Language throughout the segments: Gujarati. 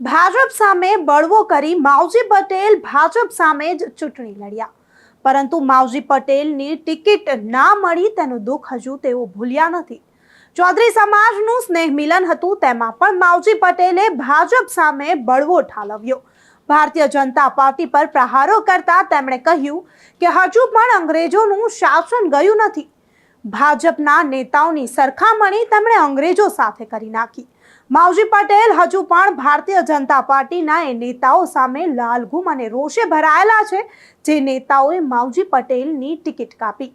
ભાજપ સામે બળવો કરી માવજી પટેલ ભાજપ સામે જ ચૂંટણી લડ્યા. પરંતુ માવજી પટેલની ટિકિટ ના મળી તેનું દુઃખ હજુ તેઓ ભૂલ્યા નથી. ચૌધરી સમાજનું સ્નેહ મિલન હતું તેમાં પણ માવજી પટેલે ભાજપ સામે બળવો ઠાલવ્યો. ભારતીય જનતા પાર્ટી પર પ્રહારો કરતા તેમણે કહ્યું કે હજુ પણ અંગ્રેજોનું શાસન ગયું નથી. ભાજપના નેતાઓની સરખામણી તેમણે અંગ્રેજો સાથે કરી નાખી. માવજી પટેલ હજુ પણ ભારતીય જનતા પાર્ટીના એ નેતાઓ સામે લાલઘુમ અને રોષે ભરાયેલા છે. જે નેતાઓએ માવજી પટેલની ટિકિટ કાપી.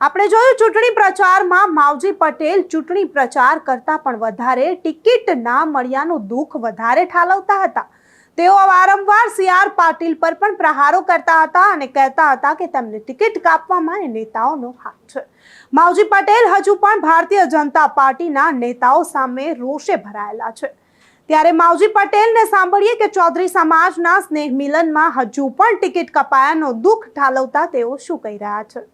આપણે જોયું ચૂંટણી પ્રચારમાં માવજી પટેલ ચૂંટણી પ્રચાર કરતા પણ વધારે ટિકિટ ના મળ્યાનું દુઃખ વધારે ઠાલવતા હતા. તેઓ વારંવાર સી આર પાટીલ પર પણ પ્રહારો કરતા હતા અને કહેતા હતા કે તેમને ટિકિટ કાપવામાં એ નેતાઓનો હાથ છે. માવજી પટેલ હજુ પણ ભારતીય જનતા પાર્ટીના નેતાઓ સામે રોષે ભરાયેલા છે. ત્યારે માવજી પટેલને સાંભળીએ કે ચૌધરી સમાજના સ્નેહ મિલનમાં હજુ પણ ટિકિટ કપાયાનો દુઃખ ઠાલવતા તેઓ શું કહી રહ્યા છે?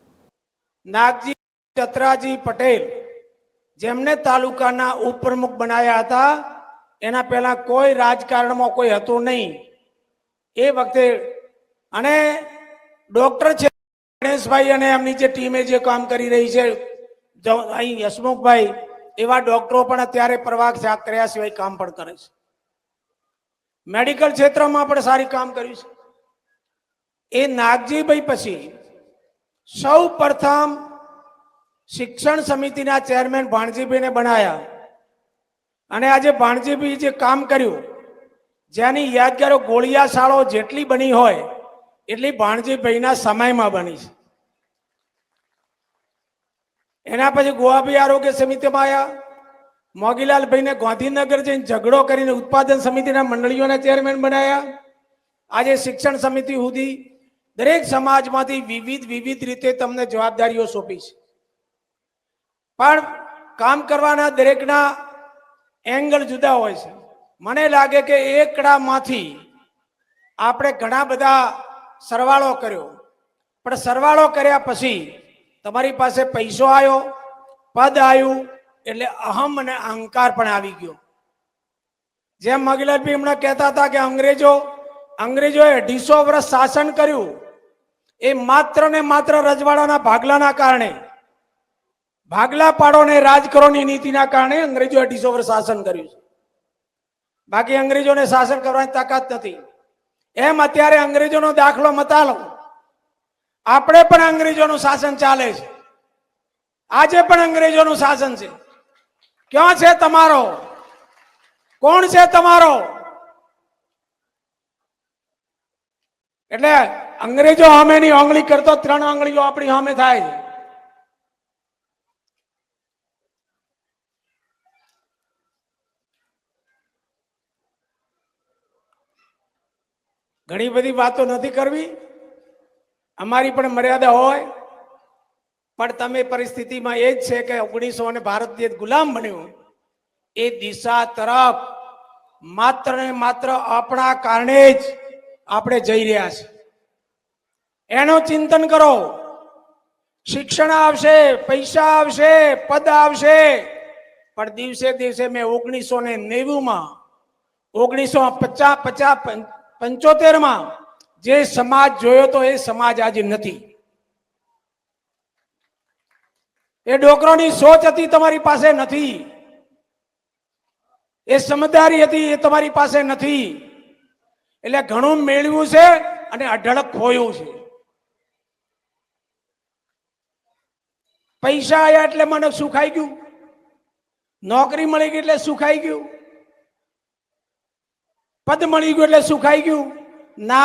નાગજી, ચતરાજી પટેલ જેમને તાલુકાના ઉપપ્રમુખ બનાયા હતા એના પહેલા કોઈ રાજકારણમાં કોઈ હતું નહીં. એ વખતે અને ડોક્ટર છે ગણેશભાઈ અને એમની જે ટીમે જે કામ કરી રહી છે અહીં યશમુખભાઈ એવા ડોક્ટરો પણ અત્યારે પ્રવાહ જાગ કર્યા સિવાય કામ પણ કરે છે. મેડિકલ ક્ષેત્રમાં પણ સારી કામ કર્યું છે. એ નાગજીભાઈ પછી સૌ પ્રથમ શિક્ષણ સમિતિના ચેરમેન ભાણજીભાઈને બનાયા. અને આજે ભાણજીભાઈ જે કામ કર્યું, જેની યાદગારો ગોળિયા શાળો જેટલી બની હોય, એટલી ભાણજીભાઈના સમયમાં બની છે. એના પછી ગોવાભાઈ આરોગ્ય સમિતિમાં આવ્યા મોગીલાલભાઈને ગાંધીનગર જઈને ઝઘડો કરીને ઉત્પાદન સમિતિના મંડળીઓના ચેરમેન બનાવ્યા આજે શિક્ષણ સમિતિ સુધી દરેક સમાજમાંથી વિવિધ વિવિધ રીતે તમને જવાબદારીઓ સોંપી છે. પણ કામ કરવાના દરેકના એંગલ જુદા હોય છે. મને લાગે કે એકડામાંથી આપણે ઘણા બધા સરવાળો કર્યો. પણ સરવાળો કર્યા પછી તમારી પાસે પૈસો આવ્યો, પદ આવ્યું, એટલે અહમ અને અહંકાર પણ આવી ગયો. જેમ મગીલાલભાઈ હમણાં કહેતા હતા કે અંગ્રેજો, અંગ્રેજોએ અઢીસો વર્ષ શાસન કર્યું. એ માત્ર ને માત્ર રજવાડાના ભાગલાના કારણે ભાગલા પાડો ને રાજ કરોની નીતિના કારણે અંગ્રેજો અઢીસો વર્ષ શાસન કર્યું છે. બાકી અંગ્રેજોને શાસન કરવાની તાકાત નથી. એમ અત્યારે અંગ્રેજોનો દાખલો મતાલો. આપણે પણ અંગ્રેજોનું શાસન ચાલે છે. આજે પણ અંગ્રેજોનું શાસન છે. ક્યાં છે તમારો? કોણ છે તમારો? એટલે અંગ્રેજો સામેની આંગળી કરતો ત્રણ આંગળીઓ આપણી સામે થાય છે. ઘણી બધી વાતો નથી કરવી. અમારી પણ મર્યાદા હોય. પણ તમે પરિસ્થિતિમાં એ જ છે કે ઓગણીસો અને ભારત દેશ ગુલામ બન્યું. એ દિશા તરફ માત્ર ને માત્ર આપણા કારણે જ આપણે જઈ રહ્યા છે. એનું ચિંતન કરો. શિક્ષણ આવશે, પૈસા આવશે, પદ આવશે. પણ દિવસે દિવસે મેં ઓગણીસો ને નેવું માં ઓગણીસો પચાસ પચાસ પંચોતેરમાં જે સમાજ જોયો તો એ સમાજ આજે નથી. એ ડોકરોની સોચ હતી તમારી પાસે નથી. એ સમજદારી હતી એ તમારી પાસે નથી. એટલે ઘણું મેળવ્યું છે અને અઢળક ખોયું છે. પૈસા આવ્યા એટલે મને સુખાઈ ગયું. નોકરી મળી ગઈ એટલે સુખાઈ ગયું. પદ મળી ગયું એટલે સુખાઈ ગયું. ના,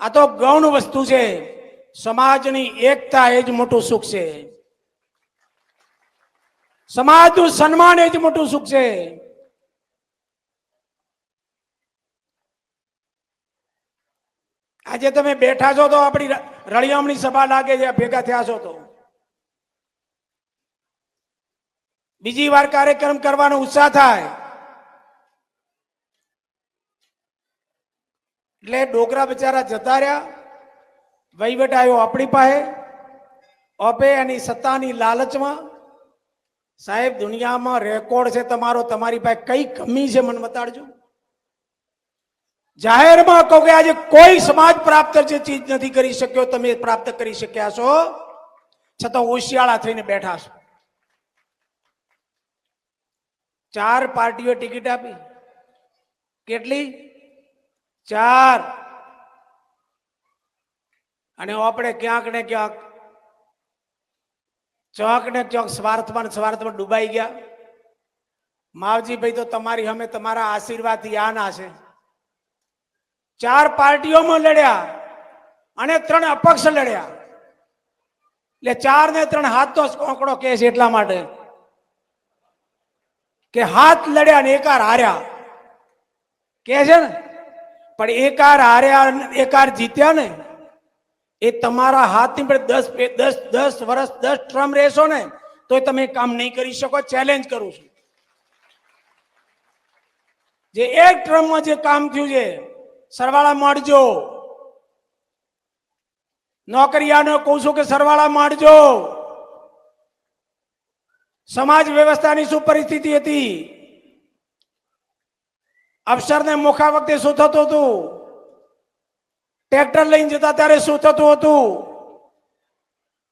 આ તો ગૌણ વસ્તુ છે. સમાજની એકતા એ જ મોટું સુખ છે. સમાજનું સન્માન એ જ મોટું સુખ છે. આજે તમે બેઠા છો તો આપણી રળિયામણી સભા લાગે છે, ભેગા થયા છો તો. બીજી વાર કાર્યક્રમ કરવાનો ઉત્સાહ થાય. એટલે ડોગરા બિચારા જતા રહ્યા. વહીવટ આવ્યો આપણી પાસે. ઓપે એની સત્તાની લાલચમાં, સાહેબ, દુનિયામાં રેકોર્ડ છે તમારો, તમારી પાસે કઈ કમી છે મને બતાડજો. જાહેરમાં કહો કે આજે કોઈ સમાજ પ્રાપ્ત જે ચીજ નથી કરી શક્યો, તમે પ્રાપ્ત કરી શક્યા છો. છતાં હોશિયાળા થઈને બેઠા છો. ચાર પાર્ટીઓ ટિકિટ આપી. કેટલી? ચાર. અને આપણે ક્યાંક ને ક્યાંક, ચોક ને ચોક સ્વાર્થમાં સ્વાર્થમાં ડૂબાઈ ગયા. માવજીભાઈ તો તમારી અમે તમારા આશીર્વાદથી આ ના છે. ચાર પાર્ટીઓમાં લડ્યા અને ત્રણ અપક્ષ લડ્યા. એટલે ચાર ને ત્રણ હાથ તો કોંકડો કે છે એટલા માટે કે હાથ લડ્યા ને એકાર હાર્યા. કે છે ને? પણ એકાર અને એકાર જીત્યા ને એ તમારા હાથની પર દસ દસ દસ વર્ષ દસ ટ્રમ રહેશો ને તો તમે કામ નહીં કરી શકો ચેલેન્જ કરું છું. જે એક ટ્રમમાં જે કામ થયું છે, સરવાળા માંડજો નોકરિયાનો કહું છું કે સરવાળા માંડજો સમાજ વ્યવસ્થાની શું પરિસ્થિતિ હતી? અફસરને મોખા વખતે શું થતું હતું? ટ્રેક્ટર લઈને જતા ત્યારે શું થતું હતું?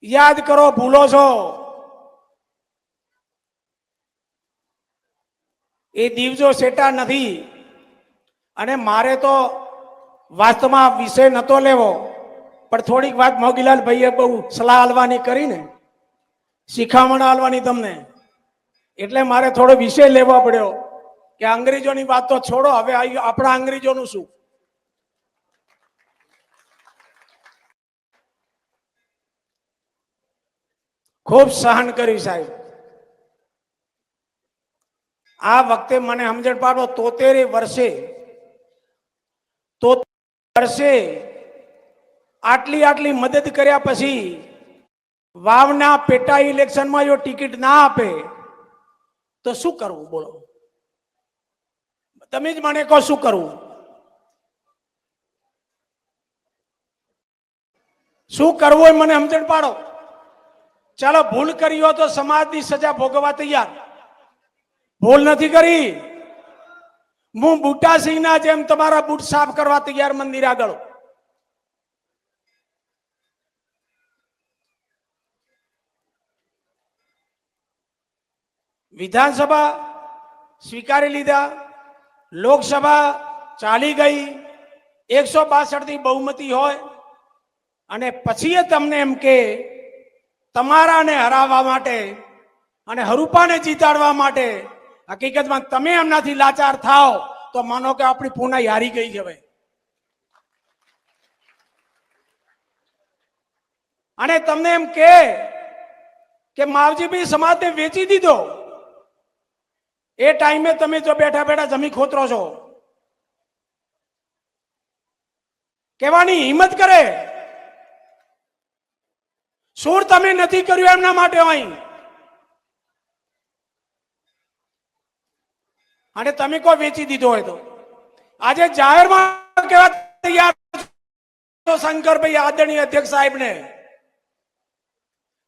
યાદ કરો, ભૂલો છો. એ દિવસો સેટા નથી. અને મારે તો વાસ્તવમાં વિષય નતો લેવો. પણ થોડીક વાત મોગીલાલ ભાઈએ બહુ સલાહ આલવાની કરીને શિખામણ આલવાની તમને. એટલે મારે થોડો વિષય લેવો પડ્યો. કે અંગ્રેજોની વાત તો છોડો, હવે આપણા અંગ્રેજોનું શું? ખૂબ સહન કર્યું સાહેબ. આ વખતે મને સમજણ પાડો, તોતેરે વર્ષે તો વર્ષે આટલી આટલી મદદ કર્યા પછી વાવના પેટા ઇલેક્શનમાં જો ટિકિટ ના આપે, તો શું કરવું બોલો? તમે જ મને કહો શું કરવું? શું કરવું એ મને સમજણ પાડો. ચાલો, ભૂલ કરી હોય તો સમાજની સજા ભોગવવા તૈયાર. ભૂલ નથી કરી. હું બુટા સિંહના જેમ તમારા બૂટ સાફ કરવા તૈયાર મંદિર આગળ. વિધાનસભા સ્વીકારી લીધા. લોકસભા ચાલી ગઈ. એકસો બાસઠથી બહુમતી હોય. અને પછી એ તમને એમ કે તમારાને હરાવવા માટે અને હરુપાને જીતાડવા માટે હકીકતમાં તમે એમનાથી લાચાર થાઓ તો માનો કે આપણી પૂનાઈ હારી ગઈ હવે અને તમને એમ કે માવજીભાઈ સમાજને વેચી દીધો. એ ટાઈમે તમે જો બેઠા બેઠા જમી ખોતરો છો. કહેવાની હિંમત કરે. શું તમે નથી કર્યું એમના માટે અહીં. અને તમે કોઈ વેચી દીધો હોય તો. આજે જાહેરમાં કેવા તૈયાર શંકરભાઈ આદરણીય અધ્યક્ષ સાહેબને,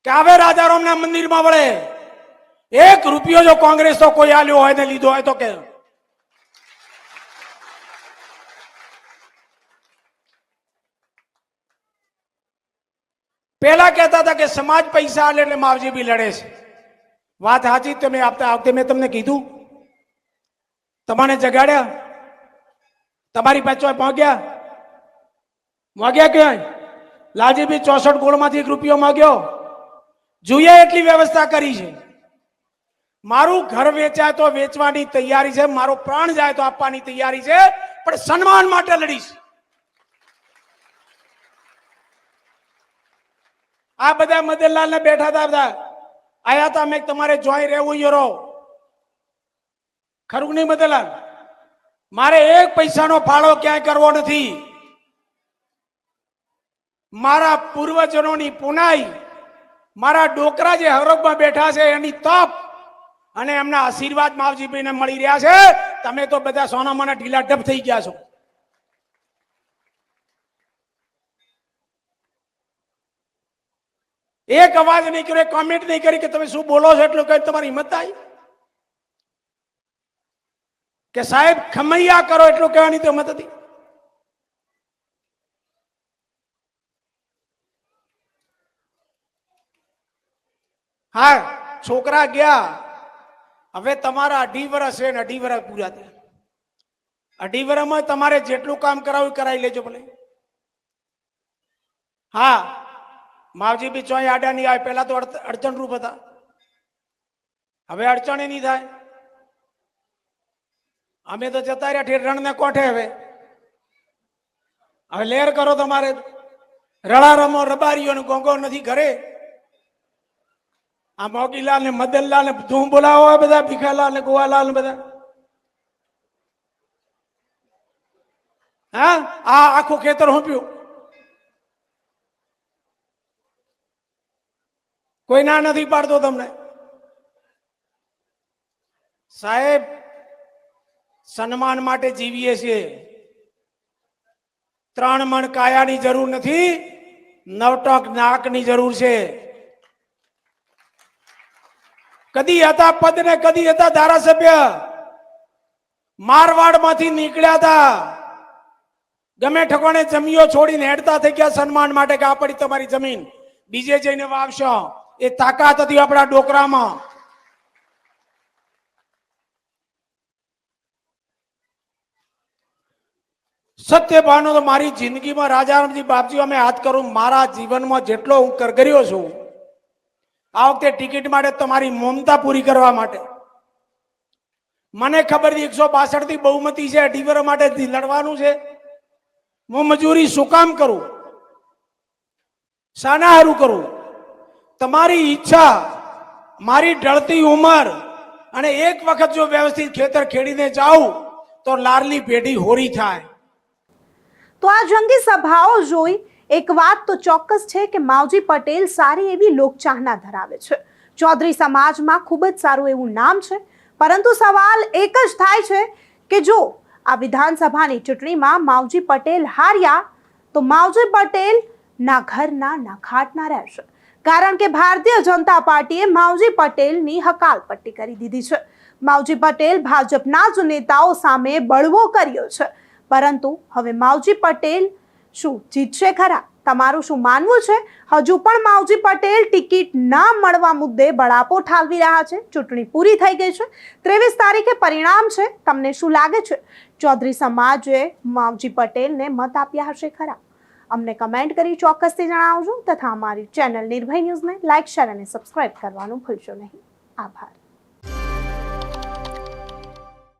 કે આવે રાજારામના મંદિરમાં વળે. એક રૂપિયો જો કોંગ્રેસ તો કોઈ આલ્યો હોય ને લીધો હોય તો કે. પેલા કહેતા હતા કે સમાજ પૈસા આલે એટલે માવજી બી લડે છે. વાત સાચી તમે આપતા આવતે મેં તમને કીધું. તમારે જગાડ્યા. તમારી પાસે પહોંચ્યા. માગ્યા ક્યાંય લાલજીભાઈ ચોસઠ ગોળમાંથી એક રૂપિયો માગ્યો. જોઈએ એટલી વ્યવસ્થા કરી છે. મારું ઘર વેચાય તો વેચવાની તૈયારી છે, મારો પ્રાણ જાય તો આપવાની તૈયારી છે, પણ સન્માન માટે લડીશ. આ બધા મદનલાલ ને બેઠા હતા બધા. આયા હતા મેં તમારે જોઈ રહેવું યરો ખરું નહીં મદનલાલ? મારે એક પૈસાનો ફાળો ક્યાંય કરવો નથી. મારા પૂર્વજનોની પુનાઈ મારા ડોકરા જે હરોગમાં બેઠા છે, એની તપ અને એમના આશીર્વાદ માવજીભાઈને મળી રહ્યા છે. તમે તો બધા સોનામાના ઢીલા ઢપ થઈ ગયા છો. એક અવાજ નહીં કર્યો કોમેન્ટ નહીં કરી કે તમે શું બોલો છો એટલું કઈ તમારી હિંમત આવી. કે સાહેબ, ખમૈયા કરો એટલું કહેવાની તો હિંમત હતી. હા, છોકરા ગયા. હવે તમારા અઢી વર્ષ છે ને અઢી વર્ષ પૂરા થયા. અઢી વર્ષમાં તમારે જેટલું કામ કરાવ્યું કરાવી લેજો ભલે. હા માવજી બી ચોય આડા નહીં આવે, પહેલા તો અડચણ રૂપ હતા. હવે અડચણે નહીં થાય. અમે તો જતા રહ્યા, ઠેર રણને કોઠે હવે? હવે લેર કરો તમારે. રડા રમો રબારીઓ ગોંગો નથી ઘરે. આ મોગીલાલ ને મદનલાલ ને ધૂમ બોલાવો બધા ભીખાલાલ ને ગોવાલાલ ને બધા. હા? આ આખું ખેતર હોંપ્યું. કોઈ ના નથી પાડતો તમને. સાહેબ, સન્માન માટે જીવીએ છીએ. ત્રણ મણ કાયાની જરૂર નથી, નવટક નાકની જરૂર છે. કદી હતા પદ ને કદી હતા ધારાસભ્ય. મારવાડમાંથી નીકળ્યા હતા. ગમે ઠકોણે જમીઓ છોડીને હેડતા થઈ ગયા સન્માન માટે કે આ તમારી જમીન. બીજે જઈને વાવશો. એ તાકાત હતી આપણા ડોકરામાં. સત્ય ભાનો તો મારી જિંદગીમાં રાજારામજી બાપજી અમે હાથ કરું, મારા જીવનમાં જેટલો હું કરગર્યો છું આ વખતે ટિકિટ માટે તમારી મમતા પૂરી કરવા માટે. મને ખબર છે એકસો બાસઠથી બહુમતી છે અઢી વર્ષ માટે લડવાનું છે. હું મજૂરી શું કામ કરું? શાના હારું કરું? તમારી ઈચ્છા, મારી ઢળતી ઉંમર અને એક વખત જો વ્યવસ્થિત ખેતર ખેડીને જાઉં, તો લારલી પેઢી હોરી થાય. તો આ જંગી સભાઓ જોઈ એક વાત તો ચોક્કસ છે કે માવજી પટેલ સારી એવી લોકચાહના ધરાવે છે. ચૌધરી સમાજમાં ખૂબ જ સારું એવું નામ છે. પરંતુ સવાલ એક જ થાય છે કે જો આ વિધાનસભાની ચૂંટણીમાં માવજી પટેલ હાર્યા, તો માવજી પટેલ ના ઘરના ના ખાટના રહેશે. કારણ કે ભારતીય જનતા પાર્ટીએ માવજી પટેલની હકાલપટ્ટી કરી દીધી છે. માવજી પટેલ ભાજપના જ નેતાઓ સામે બળવો કર્યો છે. પરંતુ હવે માવજી પટેલ શું જીતશે ખરા? તમારું શું માનવું છે? હજુ પણ માવજી પટેલ ટિકિટ ના મળવા મુદ્દે બળાપો ઠાલવી રહ્યા છે. ચૂંટણી પૂરી થઈ ગઈ છે. ત્રેવીસ તારીખે પરિણામ છે. તમને શું લાગે છે? ચૌધરી સમાજે માવજી પટેલને મત આપ્યા હશે ખરા? અમને કમેન્ટ કરી ચોક્કસથી જણાવજો તથા અમારી ચેનલ નિર્ભય ન્યૂઝને લાઇક શેર અને સબસ્ક્રાઇબ કરવાનું ભૂલશો નહીં. આભાર.